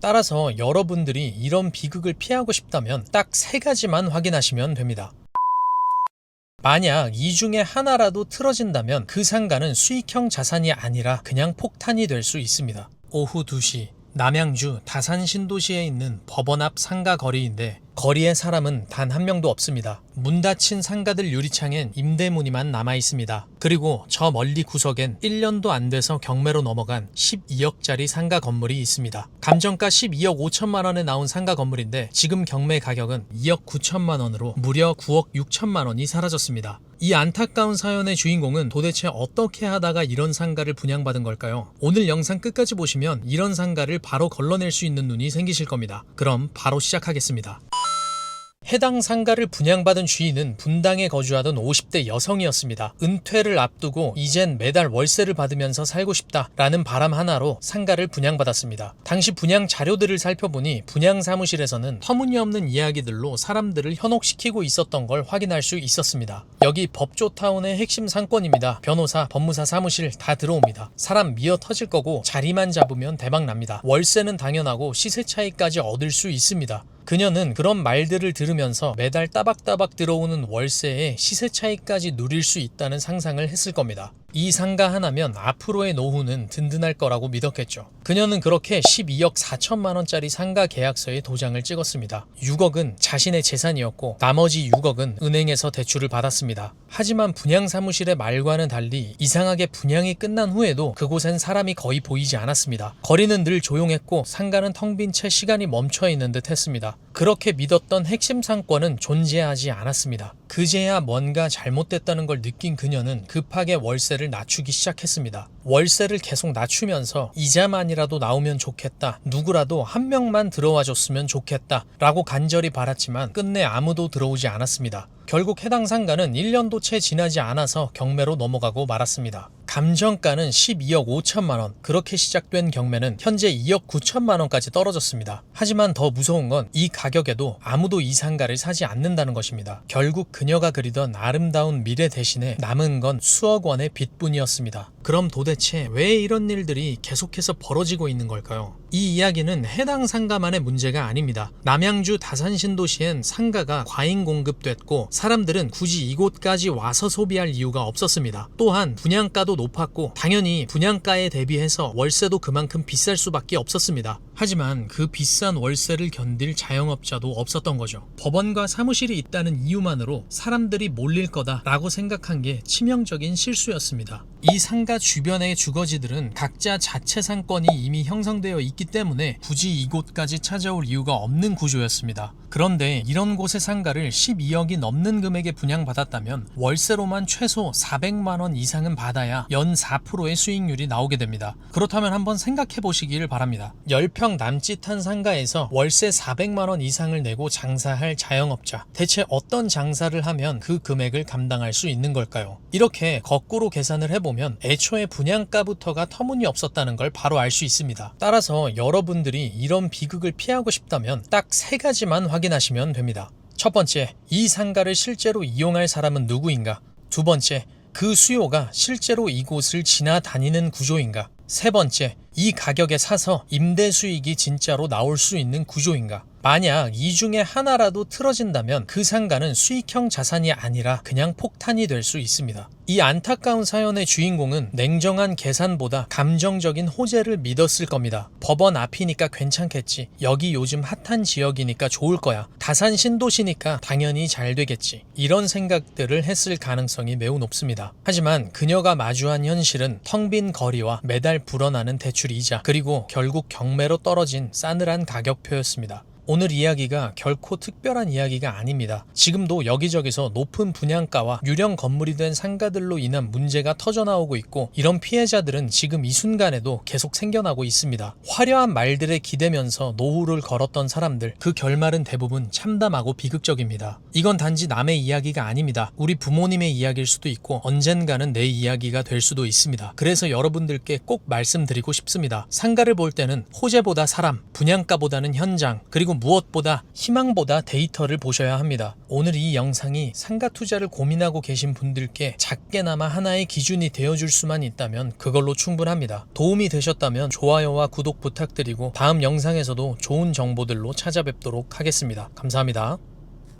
따라서 여러분들이 이런 비극을 피하고 싶다면 딱 세 가지만 확인하시면 됩니다. 만약 이 중에 하나라도 틀어진다면 그 상가는 수익형 자산이 아니라 그냥 폭탄이 될 수 있습니다. 오후 2시 남양주 다산 신도시에 있는 법원 앞 상가 거리인데 거리에 사람은 단 한 명도 없습니다. 문 닫힌 상가들 유리창엔 임대문이만 남아 있습니다. 그리고 저 멀리 구석엔 1년도 안 돼서 경매로 넘어간 12억짜리 상가 건물이 있습니다. 감정가 12억 5천만 원에 나온 상가 건물인데 지금 경매 가격은 2억 9천만 원으로 무려 9억 6천만 원이 사라졌습니다. 이 안타까운 사연의 주인공은 도대체 어떻게 하다가 이런 상가를 분양받은 걸까요? 오늘 영상 끝까지 보시면 이런 상가를 바로 걸러낼 수 있는 눈이 생기실 겁니다. 그럼 바로 시작하겠습니다. 해당 상가를 분양받은 주인은 분당에 거주하던 50대 여성이었습니다. 은퇴를 앞두고 이젠 매달 월세를 받으면서 살고 싶다라는 바람 하나로 상가를 분양받았습니다. 당시 분양 자료들을 살펴보니 분양 사무실에서는 터무니없는 이야기들로 사람들을 현혹시키고 있었던 걸 확인할 수 있었습니다. 여기 법조타운의 핵심 상권입니다. 변호사, 법무사 사무실 다 들어옵니다. 사람 미어 터질 거고 자리만 잡으면 대박 납니다. 월세는 당연하고 시세 차이까지 얻을 수 있습니다. 그녀는 그런 말들을 들으면서 매달 따박따박 들어오는 월세에 시세 차이까지 누릴 수 있다는 상상을 했을 겁니다. 이 상가 하나면 앞으로의 노후는 든든할 거라고 믿었겠죠. 그녀는 그렇게 12억 4천만 원짜리 상가 계약서에 도장을 찍었습니다. 6억은 자신의 재산이었고 나머지 6억은 은행에서 대출을 받았습니다. 하지만 분양 사무실의 말과는 달리 이상하게 분양이 끝난 후에도 그곳엔 사람이 거의 보이지 않았습니다. 거리는 늘 조용했고 상가는 텅 빈 채 시간이 멈춰 있는 듯 했습니다. 그렇게 믿었던 핵심 상권은 존재하지 않았습니다. 그제야 뭔가 잘못됐다는 걸 느낀 그녀는 급하게 월세를 낮추기 시작했습니다. 월세를 계속 낮추면서 이자만이라도 나오면 좋겠다. 누구라도 한 명만 들어와 줬으면 좋겠다. 라고 간절히 바랐지만 끝내 아무도 들어오지 않았습니다. 결국 해당 상가는 1년도 채 지나지 않아서 경매로 넘어가고 말았습니다. 감정가는 12억 5천만 원. 그렇게 시작된 경매는 현재 2억 9천만 원까지 떨어졌습니다. 하지만 더 무서운 건 이 가격에도 아무도 이 상가를 사지 않는다는 것입니다. 결국 그녀가 그리던 아름다운 미래 대신에 남은 건 수억 원의 빚뿐이었습니다. 그럼 도대체 왜 이런 일들이 계속해서 벌어지고 있는 걸까요? 이 이야기는 해당 상가만의 문제가 아닙니다. 남양주 다산 신도시엔 상가가 과잉 공급됐고 사람들은 굳이 이곳까지 와서 소비할 이유가 없었습니다. 또한 분양가도 높았고 당연히 분양가에 대비해서 월세도 그만큼 비쌀 수밖에 없었습니다. 하지만 그 비싼 월세를 견딜 자영업자도 없었던 거죠. 법원과 사무실이 있다는 이유만으로 사람들이 몰릴 거다라고 생각한 게 치명적인 실수였습니다. 이 상가 주변의 주거지들은 각자 자체 상권이 이미 형성되어 있기 때문에 굳이 이곳까지 찾아올 이유가 없는 구조였습니다. 그런데 이런 곳의 상가를 12억이 넘는 금액에 분양받았다면 월세로만 최소 400만 원 이상은 받아야 연 4%의 수익률이 나오게 됩니다. 그렇다면 한번 생각해 보시기를 바랍니다. 10평 남짓한 상가에서 월세 400만 원 이상을 내고 장사할 자영업자. 대체 어떤 장사를 하면 그 금액을 감당할 수 있는 걸까요? 이렇게 거꾸로 계산을 해보면 애초에 분양가부터가 터무니없었다는 걸 바로 알 수 있습니다. 따라서 여러분들이 이런 비극을 피하고 싶다면 딱 세 가지만 확인하시면 됩니다. 첫 번째, 이 상가를 실제로 이용할 사람은 누구인가? 두 번째, 그 수요가 실제로 이곳을 지나다니는 구조인가? 세 번째, 이 가격에 사서 임대 수익이 진짜로 나올 수 있는 구조인가? 만약 이 중에 하나라도 틀어진다면 그 상가는 수익형 자산이 아니라 그냥 폭탄이 될 수 있습니다. 이 안타까운 사연의 주인공은 냉정한 계산보다 감정적인 호재를 믿었을 겁니다. 법원 앞이니까 괜찮겠지. 여기 요즘 핫한 지역이니까 좋을 거야. 다산 신도시니까 당연히 잘 되겠지. 이런 생각들을 했을 가능성이 매우 높습니다. 하지만 그녀가 마주한 현실은 텅 빈 거리와 매달 불어나는 대출 이자 그리고 결국 경매로 떨어진 싸늘한 가격표였습니다. 오늘 이야기가 결코 특별한 이야기가 아닙니다. 지금도 여기저기서 높은 분양가와 유령 건물이 된 상가들로 인한 문제가 터져나오고 있고 이런 피해자들은 지금 이 순간에도 계속 생겨나고 있습니다. 화려한 말들에 기대면서 노후를 걸었던 사람들 그 결말은 대부분 참담하고 비극적입니다. 이건 단지 남의 이야기가 아닙니다. 우리 부모님의 이야기일 수도 있고 언젠가는 내 이야기가 될 수도 있습니다. 그래서 여러분들께 꼭 말씀드리고 싶습니다. 상가를 볼 때는 호재보다 사람, 분양가보다는 현장, 그리고 무엇보다 희망보다 데이터를 보셔야 합니다. 오늘 이 영상이 상가 투자를 고민하고 계신 분들께 작게나마 하나의 기준이 되어줄 수만 있다면 그걸로 충분합니다. 도움이 되셨다면 좋아요와 구독 부탁드리고 다음 영상에서도 좋은 정보들로 찾아뵙도록 하겠습니다. 감사합니다.